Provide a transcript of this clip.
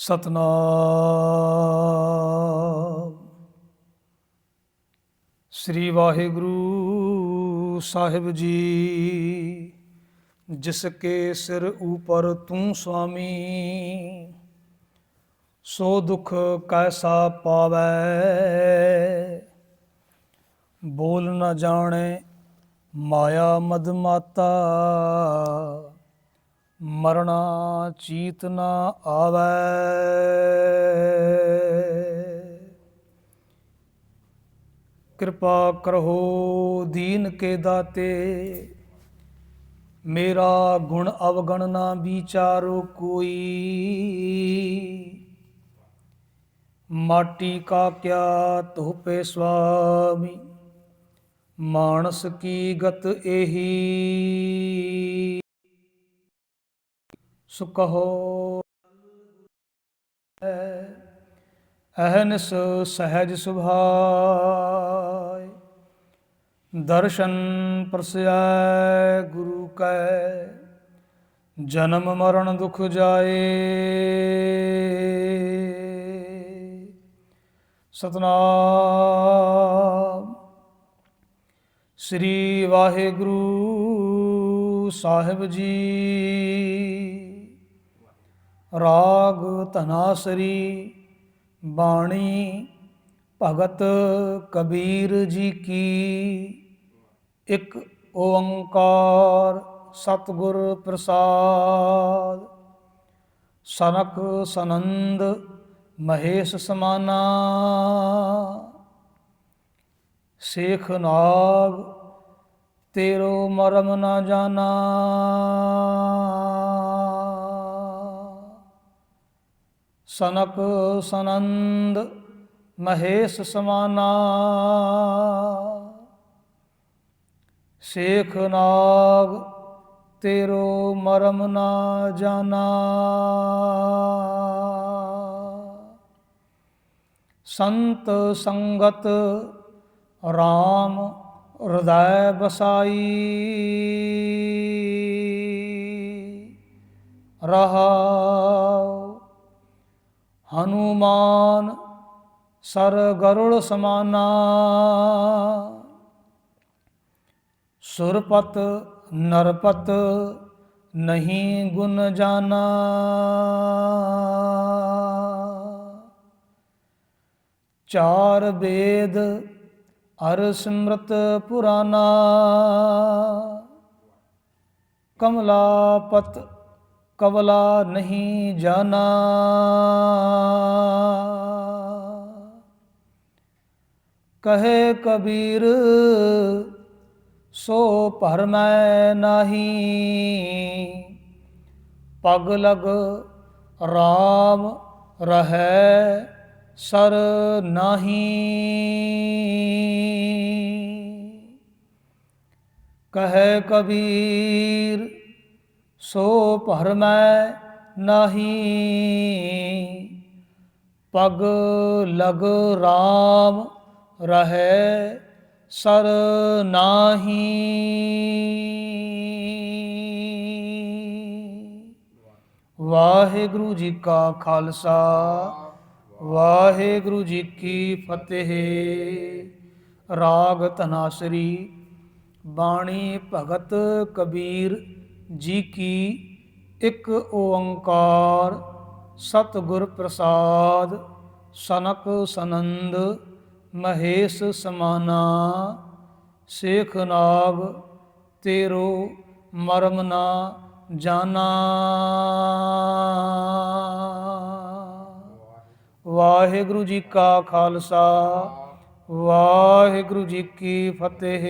ਸਤਨਾਮ। ਸ੍ਰੀ ਵਾਹਿਗੁਰੂ ਸਾਹਿਬ ਜੀ, ਜਿਸ ਕੇ ਸਿਰ ਉਪਰ ਤੂੰ ਸੁਆਮੀ ਸੋ ਦੁਖ ਕੈਸਾ ਪਾਵੈ। ਬੋਲ ਨਾ ਜਾਣੇ ਮਾਇਆ ਮਦ ਮਾਤਾ ਮਰਣਾ ਚੀਤ ਨਾ ਆਵੈ। ਕਿਰਪਾ ਕਰੋ ਦੀਨ ਕੇ ਦਾਤੇ। ਮੇਰਾ ਗੁਣ ਅਵਗਣ ਨਾ ਵਿਚਾਰੋ ਕੋਈ। ਮਾਟੀ ਕਾ ਕਿਆ ਤੋਪੇ ਸੁਆਮੀ। ਮਾਨਸ ਕੀ ਗਤ ਇਹੀ ਸੁਕਹੋ ਅਹਨਸ ਸਹਿਜ ਸੁਭਾਇ। ਦਰਸ਼ਨ ਪ੍ਰਸਿਆ ਗੁਰੂ ਕੈ। ਜਨਮ ਮਰਨ ਦੁਖ ਜਾਏ। ਸਤਨਾਮ। ਸ੍ਰੀ ਵਾਹਿਗੁਰੂ ਸਾਹਿਬ ਜੀ। ਰਾਗ ਧਨਾਸਰੀ ਬਾਣੀ ਭਗਤ ਕਬੀਰ ਜੀ ਕੀ। ਇੱਕ ਓੰਕਾਰ ਸਤਿਗੁਰ ਪ੍ਰਸਾਦ। ਸਨਕ ਸਨੰਦ ਮਹੇਸ਼ ਸਮਾਨਾ। ਸੇਖ ਨਾਗ ਤੇਰੋ ਮਰਮ ਨਾ ਜਾਣਾ ਸਨਕ ਸਨੰਦ ਮਹੇਸ਼ ਸਮਾਨਾ। ਸੇਖ ਨਾਗ ਤੇਰੋ ਮਰਮ ਨਾ ਜਾਣਾ। ਸੰਤ ਸੰਗਤ RAM ਹਿਰਦੈ ਬਸਾਈ। ਰਹਾਉ ਹਨੂਮਾਨ ਸਰ ਗਰੁੜ ਸਮਾਨਾ। ਸੁਰਪਤ ਨਰਪਤ ਨਹੀਂ ਗੁਣ ਜਾਣਾ ਚਾਰ ਵੇਦ ਅਰ ਸਿਮਰਤ ਪੁਰਾਨਾ। ਕਮਲਾਪਤ ਕਵਲਾ ਨਹੀਂ ਜਾਣਾ। ਕਹੇ ਕਬੀਰ, ਸੋ ਭਰ ਮੈਂ ਨਹੀਂ। ਪਗ ਲਗ RAM ਰਹੈ ਸਰ ਨਾਹੀ। ਕਹੈ ਕਬੀਰ ਸੋ ਭਰ ਮੈਂ ਨਹੀਂ। ਪਗ ਲਗ RAM ਰਹੈ ਸਰ ਨਾਹੀ। ਵਾਹਿਗੁਰੂ ਜੀ ਕਾ ਖਾਲਸਾ, ਵਾਹਿਗੁਰੂ ਜੀ ਕੀ ਫਤਿਹ। ਰਾਗ ਧਨਾਸਰੀ ਬਾਣੀ ਭਗਤ ਕਬੀਰ ਜੀ ਕੀ ਇੱਕ ਓੰਕਾਰ ਸਤਿਗੁਰ ਪ੍ਰਸਾਦ ਸਨਕ ਸਨੰਦ ਮਹੇਸ਼ ਸਮਾਨਾ ਸੇਖ ਨਾਗ ਤੇਰੋ ਮਰਮ ਨਾ ਜਾਣਾ। ਵਾਹਿਗੁਰੂ ਜੀ ਕਾ ਖਾਲਸਾ, ਵਾਹਿਗੁਰੂ ਜੀ ਕੀ ਫਤਿਹ।